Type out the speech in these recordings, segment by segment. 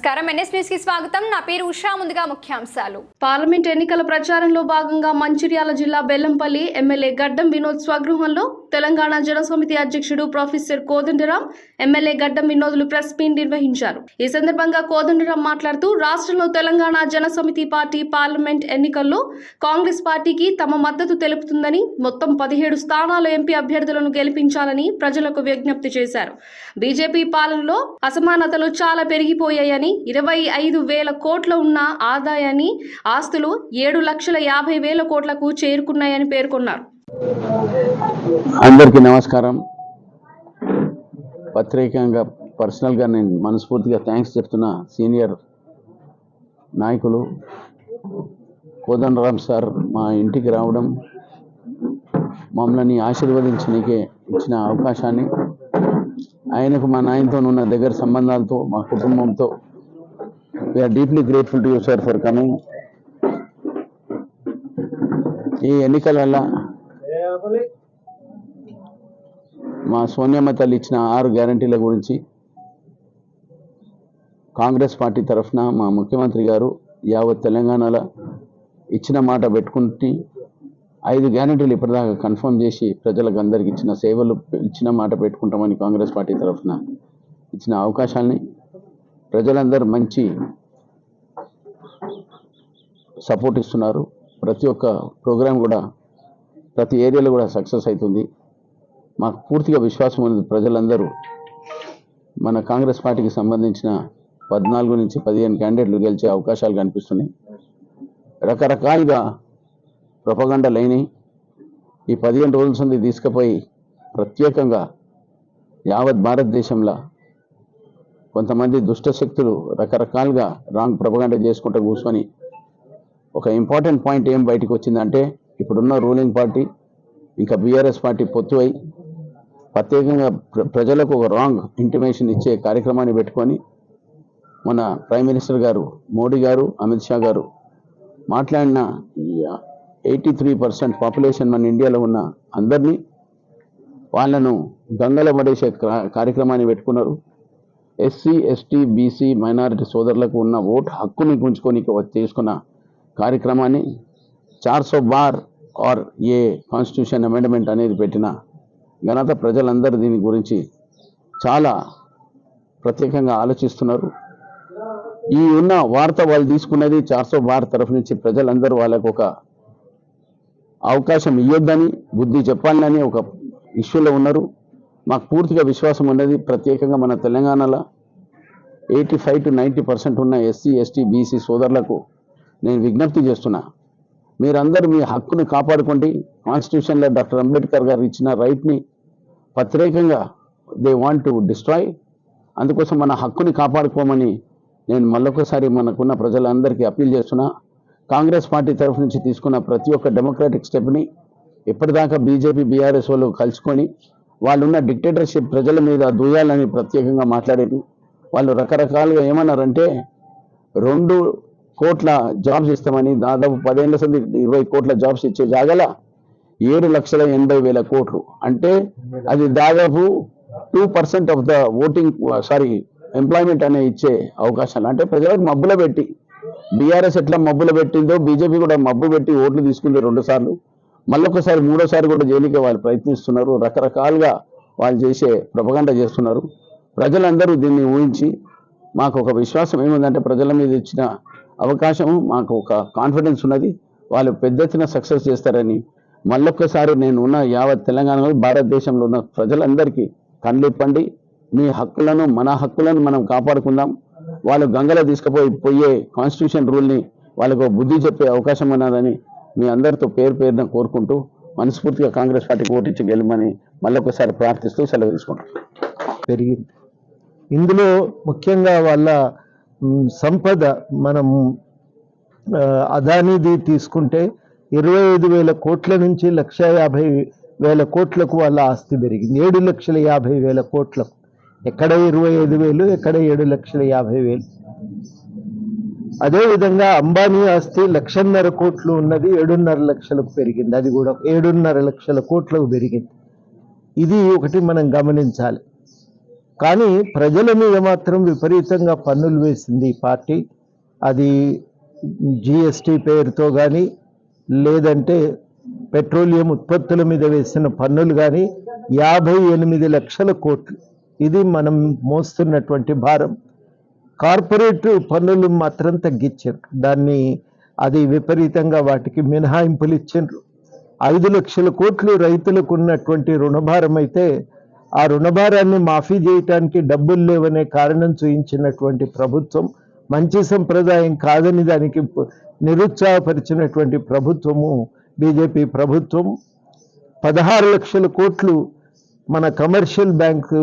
నమస్కారం. ఎన్ఎస్కి స్వాగతం. నా పేరు ఉషా. ముందుగా ముఖ్యాంశాలు. పార్లమెంట్ ఎన్నికల ప్రచారంలో భాగంగా మంచిర్యాల జిల్లా బెల్లంపల్లి ఎమ్మెల్యే గడ్డం వినోద్ స్వగృహంలో తెలంగాణ జనసమితి అధ్యక్షుడు ప్రొఫెసర్ కోదండరాం ఎమ్మెల్యే గడ్డం వినోదులు ప్రెస్ మీట్ నిర్వహించారు. ఈ సందర్భంగా కోదండరాం మాట్లాడుతూ రాష్ట్రంలో తెలంగాణ జనసమితి పార్టీ పార్లమెంట్ ఎన్నికల్లో కాంగ్రెస్ పార్టీకి తమ మద్దతు తెలుపుతుందని మొత్తం పదిహేడు స్థానాల ఎంపీ అభ్యర్థులను గెలిపించాలని ప్రజలకు విజ్ఞప్తి చేశారు. బీజేపీ పాలనలో అసమానతలు చాలా పెరిగిపోయాయని ఇరవై ఐదు వేల కోట్ల ఉన్న ఆదాయాన్ని ఆస్తులు ఏడు లక్షల యాభై వేల కోట్లకు చేరుకున్నాయని పేర్కొన్నారు. అందరికీ నమస్కారం. ప్రత్యేకంగా పర్సనల్గా నేను మనస్ఫూర్తిగా థ్యాంక్స్ చెప్తున్న సీనియర్ నాయకులు కోదండరామ్ సార్ మా ఇంటికి రావడం మమ్మల్ని ఆశీర్వదించడానికి ఇచ్చిన అవకాశాన్ని ఆయనకు మా నాయనతో ఉన్న దగ్గర సంబంధాలతో మా కుటుంబంతో we are deeply grateful to you sir for coming ఈ ఎన్నికల వల్ల మా సోనియమ్మ తల్లి ఇచ్చిన ఆరు గ్యారంటీల గురించి కాంగ్రెస్ పార్టీ తరఫున మా ముఖ్యమంత్రి గారు యావత్ తెలంగాణలో ఇచ్చిన మాట పెట్టుకుంటే ఐదు గ్యారంటీలు ఇప్పటిదాకా కన్ఫర్మ్ చేసి ప్రజలకు అందరికి ఇచ్చిన సేవలు ఇచ్చిన మాట పెట్టుకుంటామని కాంగ్రెస్ పార్టీ తరఫున ఇచ్చిన అవకాశాన్ని ప్రజలందరూ మంచి సపోర్ట్ ఇస్తున్నారు. ప్రతి ఒక్క ప్రోగ్రాం కూడా ప్రతి ఏరియాలో కూడా సక్సెస్ అవుతుంది. మాకు పూర్తిగా విశ్వాసం ఉంది ప్రజలందరూ మన కాంగ్రెస్ పార్టీకి సంబంధించిన పద్నాలుగు నుంచి పదిహేను క్యాండిడేట్లు గెలిచే అవకాశాలు కనిపిస్తున్నాయి. రకరకాలుగా ప్రపగండ లేని ఈ పదిహేను రోజుల నుండి తీసుకుపోయి ప్రత్యేకంగా యావత్ భారతదేశంలో కొంతమంది దుష్ట శక్తులు రకరకాలుగా రాంగ్ ప్రొపగండ చేసుకుంటూ కూర్చొని ఒక ఇంపార్టెంట్ పాయింట్ ఏం బయటకు వచ్చిందంటే ఇప్పుడున్న రూలింగ్ పార్టీ ఇంకా బీఆర్ఎస్ పార్టీ పొత్తు ప్రత్యేకంగా ప్ర- ప్రజలకు ఒక రాంగ్ ఇంటిమేషన్ ఇచ్చే కార్యక్రమాన్ని పెట్టుకొని మన ప్రైమ్ మినిస్టర్ గారు మోడీ గారు అమిత్ షా గారు మాట్లాడిన ఎయిటీ త్రీ పర్సెంట్ పాపులేషన్ మన ఇండియాలో ఉన్న అందరినీ వాళ్ళను గంగల పడేసే క్రా- కార్యక్రమాన్ని పెట్టుకున్నారు. ఎస్సీ ఎస్టీ బీసీ మైనారిటీ సోదరులకు ఉన్న ఓటు హక్కుని గుంజుకొని చేసుకున్న కార్యక్రమాన్ని చార్ సో బార్ ఆర్ ఏ కాన్స్టిట్యూషన్ అమెండ్మెంట్ అనేది పెట్టిన ఘనత ప్రజలందరూ దీని గురించి చాలా ప్రత్యేకంగా ఆలోచిస్తున్నారు. ఈ ఉన్న వార్త వాళ్ళు తీసుకున్నది చార్సో బార్ తరఫు నుంచి ప్రజలందరూ వాళ్ళకు ఒక అవకాశం ఇవ్వద్దని బుద్ధి చెప్పాలని ఒక ఇష్యూలో ఉన్నారు. మాకు పూర్తిగా విశ్వాసం ఉన్నది. ప్రత్యేకంగా మన తెలంగాణలో eighty five to ninety percent ఉన్న ఎస్సీ ఎస్టీ బీసీ సోదరులకు నేను విజ్ఞప్తి చేస్తున్నా. మీరందరూ మీ హక్కుని కాపాడుకోండి. కాన్స్టిట్యూషన్లో డాక్టర్ అంబేద్కర్ గారు ఇచ్చిన రైట్ని ప్రత్యేకంగా దే వాంట్ టు డిస్ట్రాయ్. అందుకోసం మన హక్కుని కాపాడుకోమని నేను మళ్ళొకసారి మనకున్న ప్రజలందరికీ అప్పీల్ చేస్తున్నా. కాంగ్రెస్ పార్టీ తరఫు నుంచి తీసుకున్న ప్రతి ఒక్క డెమోక్రాటిక్ స్టెప్ని ఇప్పటిదాకా బీజేపీ బీఆర్ఎస్ వాళ్ళు కలుసుకొని వాళ్ళున్న డిక్టేటర్షిప్ ప్రజల మీద దూయాలని ప్రత్యేకంగా మాట్లాడారు. వాళ్ళు రకరకాలుగా ఏమన్నారంటే రెండు కోట్ల జాబ్స్ ఇస్తామని దాదాపు పదేళ్ళ సంది ఇరవై కోట్ల జాబ్స్ ఇచ్చే జాగల ఏడు లక్షల ఎనభై వేల కోట్లు. అంటే అది దాదాపు two percent of the voting sorry employment అనే ఇచ్చే అవకాశాలు. అంటే ప్రజలకు మబ్బుల పెట్టి బీఆర్ఎస్ ఎట్లా మబ్బులు పెట్టిందో బీజేపీ కూడా మబ్బు పెట్టి ఓట్లు తీసుకుంది రెండు సార్లు. మళ్ళొకసారి మూడోసారి కూడా జైలుకే వాళ్ళు ప్రయత్నిస్తున్నారు. రకరకాలుగా వాళ్ళు చేసే ప్రపగండ చేస్తున్నారు. ప్రజలందరూ దీన్ని ఊహించి మాకు ఒక విశ్వాసం ఏముందంటే ప్రజల మీద ఇచ్చిన అవకాశం మాకు ఒక కాన్ఫిడెన్స్ ఉన్నది. వాళ్ళు పెద్ద ఎత్తున సక్సెస్ చేస్తారని మళ్ళొక్కసారి నేను ఉన్న యావత్ తెలంగాణలో భారతదేశంలో ఉన్న ప్రజలందరికీ కళ్ళిప్పండి మీ హక్కులను మన హక్కులను మనం కాపాడుకుందాం. వాళ్ళు గంగలో తీసుకుపోయి పోయే కాన్స్టిట్యూషన్ రూల్ని వాళ్ళకు బుద్ధి చెప్పే అవకాశం ఉన్నదని మీ అందరితో పేరు పేరున కోరుకుంటూ మనస్ఫూర్తిగా కాంగ్రెస్ పార్టీకి ఓటించి గెలమని మళ్ళొకసారి ప్రార్థిస్తూ సెలవు తీసుకుంటాం పెరిగింది. ఇందులో ముఖ్యంగా వాళ్ళ సంపద మనం అదానీది అదానిది తీసుకుంటే ఇరవై ఐదు వేల కోట్ల నుంచి లక్ష యాభై వేల కోట్లకు వాళ్ళ ఆస్తి పెరిగింది. ఏడు లక్షల యాభై వేల కోట్లకు. ఎక్కడ ఇరవై ఐదు వేలు ఎక్కడ ఏడు లక్షల యాభై వేలు. అదేవిధంగా అంబానీ ఆస్తి లక్షన్నర కోట్లు ఉన్నది ఏడున్నర లక్షలకు పెరిగింది. అది కూడా ఏడున్నర లక్షల కోట్లకు పెరిగింది. ఇది ఒకటి మనం గమనించాలి. కానీ ప్రజల మీద మాత్రం విపరీతంగా పన్నులు వేసింది ఈ పార్టీ. అది జిఎస్టి పేరుతో కానీ లేదంటే పెట్రోలియం ఉత్పత్తుల మీద వేసిన పన్నులు కానీ యాభై ఎనిమిది లక్షల కోట్లు. ఇది మనం మోస్తున్నటువంటి భారం. కార్పొరేట్ పన్నులు మాత్రం తగ్గించారు. దాన్ని అది విపరీతంగా వాటికి మినహాయింపులు ఇచ్చారు ఐదు లక్షల కోట్లు రైతులకు ఉన్నటువంటి రుణభారం అయితే ఆ రుణభారాన్ని మాఫీ చేయటానికి డబ్బులు లేవనే కారణం చూయించినటువంటి ప్రభుత్వం మంచి సంప్రదాయం కాదని దానికి నిరుత్సాహపరిచినటువంటి ప్రభుత్వము బీజేపీ ప్రభుత్వం. పదహారు లక్షల కోట్లు మన కమర్షియల్ బ్యాంకు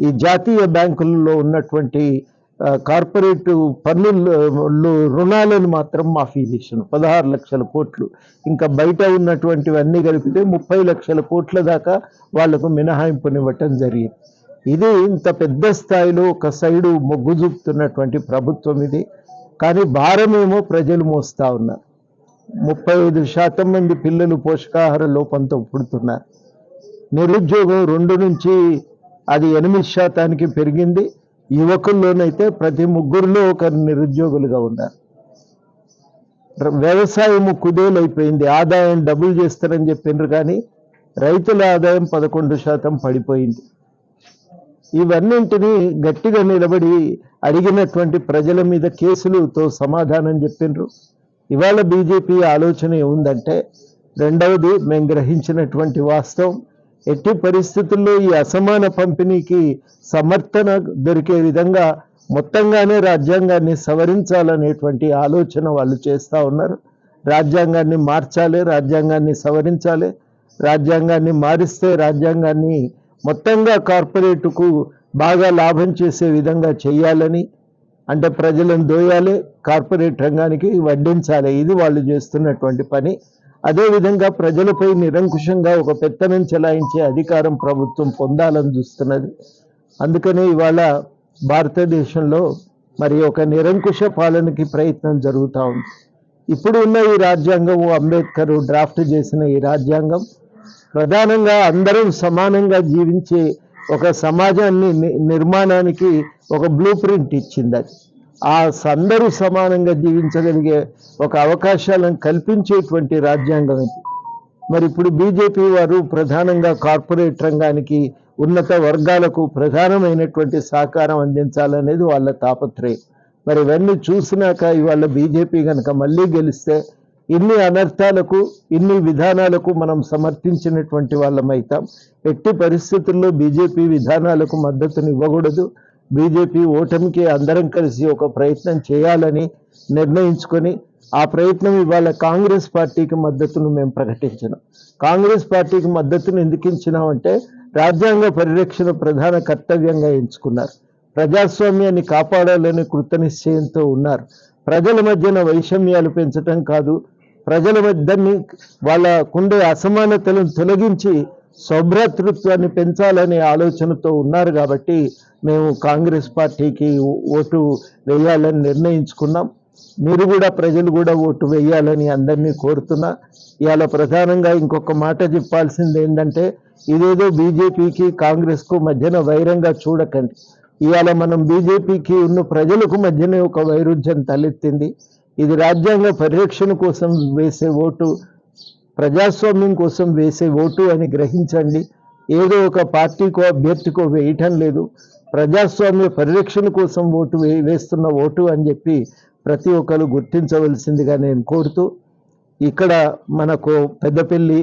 ఈ జాతీయ బ్యాంకులలో ఉన్నటువంటి కార్పొరేట్ పన్నులు రుణాలను మాత్రం మాఫీ చేసిన పదహారు లక్షల కోట్లు. ఇంకా బయట ఉన్నటువంటివన్నీ కలిపితే ముప్పై లక్షల కోట్ల దాకా వాళ్ళకు మినహాయింపునివ్వటం జరిగింది. ఇది ఇంత పెద్ద స్థాయిలో ఒక సైడు మొగ్గు చూపుతున్నటువంటి ప్రభుత్వం ఇది. కానీ భారమేమో ప్రజలు మోస్తా ఉన్నారు. ముప్పై ఐదు శాతం మంది పిల్లలు పోషకాహార లోపంతో పుడుతున్నారు. నిరుద్యోగం రెండు నుంచి అది ఎనిమిది శాతానికి పెరిగింది. యువకుల్లోనైతే ప్రతి ముగ్గురులో ఒకరు నిరుద్యోగులుగా ఉన్నారు. ర- వ్యవసాయము కుదేలైపోయింది. ఆదాయం డబుల్ చేస్తారని చెప్పిండ్రు కానీ రైతుల ఆదాయం పదకొండు శాతం పడిపోయింది. ఇవన్నింటినీ గట్టిగా నిలబడి అడిగినటువంటి ప్రజల మీద కేసులతో సమాధానం చెప్పిండ్రు ఇవాళ బీజేపీ ఆలోచన ఏముందంటే రెండవది మేము గ్రహించినటువంటి వాస్తవం ఎట్టి పరిస్థితుల్లో ఈ అసమాన పంపిణీకి సమర్థన దొరికే విధంగా మొత్తంగానే రాజ్యాంగాన్ని సవరించాలనేటువంటి ఆలోచన వాళ్ళు చేస్తూ ఉన్నారు. రాజ్యాంగాన్ని మార్చాలి రాజ్యాంగాన్ని సవరించాలి రాజ్యాంగాన్ని మారిస్తే రాజ్యాంగాన్ని మొత్తంగా కార్పొరేటుకు బాగా లాభం చేసే విధంగా చేయాలని అంటే ప్రజలను దోయాలి కార్పొరేట్ రంగానికి వడ్డించాలి ఇది వాళ్ళు చేస్తున్నటువంటి పని. అదేవిధంగా ప్రజలపై నిరంకుశంగా ఒక పెత్తనం చెలాయించే అధికారం ప్రభుత్వం పొందాలని చూస్తున్నది. అందుకనే ఇవాళ భారతదేశంలో మరి ఒక నిరంకుశ పాలనకి ప్రయత్నం జరుగుతూ ఉంది. ఇప్పుడు ఉన్న ఈ రాజ్యాంగం అంబేద్కర్ డ్రాఫ్ట్ చేసిన ఈ రాజ్యాంగం ప్రధానంగా అందరం సమానంగా జీవించే ఒక సమాజాన్ని ని- నిర్మాణానికి ఒక బ్లూ ప్రింట్ ఇచ్చింది అది. ఆ అందరూ సమానంగా జీవించగలిగే ఒక అవకాశాలను కల్పించేటువంటి రాజ్యాంగం ఇది. మరి ఇప్పుడు బీజేపీ వారు ప్రధానంగా కార్పొరేట్ రంగానికి ఉన్నత వర్గాలకు ప్రధానమైనటువంటి సహకారం అందించాలనేది వాళ్ళ తాపత్రయం. మరి ఇవన్నీ చూసినాక ఇవాళ బీజేపీ కనుక మళ్ళీ గెలిస్తే ఇన్ని అనర్థాలకు ఇన్ని విధానాలకు మనం సమర్థించినటువంటి వాళ్ళమైతాం. ఎట్టి పరిస్థితుల్లో బీజేపీ విధానాలకు మద్దతునివ్వకూడదు. బీజేపీ ఓటమికి అందరం కలిసి ఒక ప్రయత్నం చేయాలని నిర్ణయించుకొని ఆ ప్రయత్నం ఇవాళ కాంగ్రెస్ పార్టీకి మద్దతును మేము ప్రకటించినాం. కాంగ్రెస్ పార్టీకి మద్దతును ఎందుకు ఇచ్చినామంటే రాజ్యాంగ పరిరక్షణ ప్రధాన కర్తవ్యంగా ఎంచుకున్నారు. ప్రజాస్వామ్యాన్ని కాపాడాలని కృతనిశ్చయంతో ఉన్నారు. ప్రజల మధ్యన వైషమ్యాలు పెంచటం కాదు. ప్రజల మధ్యని వాళ్ళకుండే అసమానతలను తొలగించి సౌభ్రతృత్వాన్ని పెంచాలనే ఆలోచనతో ఉన్నారు కాబట్టి మేము కాంగ్రెస్ పార్టీకి ఓటు వేయాలని నిర్ణయించుకున్నాం. మీరు కూడా ప్రజలు కూడా ఓటు వేయాలని అందరినీ కోరుతున్నా. ఇవాళ ప్రధానంగా ఇంకొక మాట చెప్పాల్సింది ఏంటంటే ఇదేదో బీజేపీకి కాంగ్రెస్కు మధ్యన వైరంగా చూడకండి. ఇవాళ మనం బీజేపీకి ఉన్న ప్రజలకు మధ్యనే ఒక వైరుధ్యం తలెత్తింది. ఇది రాజ్యాంగ పరిరక్షణ కోసం వేసే ఓటు. ప్రజాస్వామ్యం కోసం వేసే ఓటు అని గ్రహించండి. ఏదో ఒక పార్టీకో అభ్యర్థికో వేయటం లేదు. ప్రజాస్వామ్య పరిరక్షణ కోసం ఓటు వే వేస్తున్న ఓటు అని చెప్పి ప్రతి ఒక్కరు గుర్తించవలసిందిగా నేను కోరుతూ ఇక్కడ మనకు పెద్దపల్లి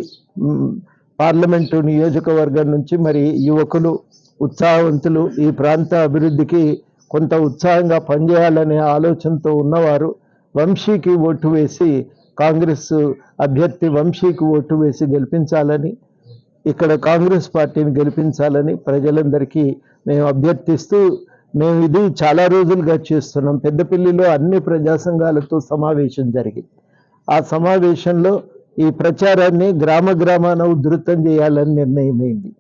పార్లమెంటు నియోజకవర్గం నుంచి మరి యువకులు ఉత్సాహవంతులు ఈ ప్రాంత అభివృద్ధికి కొంత ఉత్సాహంగా పనిచేయాలనే ఆలోచనతో ఉన్నవారు వంశీకి ఓటు వేసి కాంగ్రెస్ అభ్యర్థి వంశీకి ఓటు వేసి గెలిపించాలని ఇక్కడ కాంగ్రెస్ పార్టీని గెలిపించాలని ప్రజలందరికీ మేము అభ్యర్థిస్తూ మేము ఇది చాలా రోజులుగా చేస్తున్నాం. పెద్దపల్లిలో అన్ని ప్రజా సంఘాలతో సమావేశం జరిగింది. ఆ సమావేశంలో ఈ ప్రచారాన్ని గ్రామ గ్రామాన ఉధృతం చేయాలని నిర్ణయమైంది.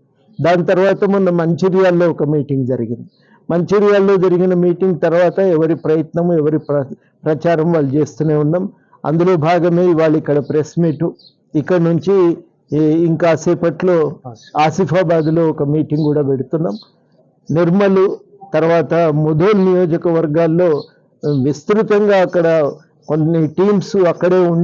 దాని తర్వాత మొన్న మంచిర్యాల్లో ఒక మీటింగ్ జరిగింది. మంచిర్యాల్లో జరిగిన మీటింగ్ తర్వాత ఎవరి ప్రయత్నం ఎవరి ప్ర- ప్రచారం వాళ్ళు చేస్తూనే ఉన్నాం. అందులో భాగమే ఇవాళ ఇక్కడ ప్రెస్ మీటు. ఇక్కడ నుంచి ఇంకా సేపట్లో ఆసిఫాబాద్లో ఒక మీటింగ్ కూడా పెడుతున్నాం. నిర్మలు తర్వాత ముధోల్ నియోజకవర్గాల్లో విస్తృతంగా అక్కడ కొన్ని టీమ్స్ అక్కడే ఉండి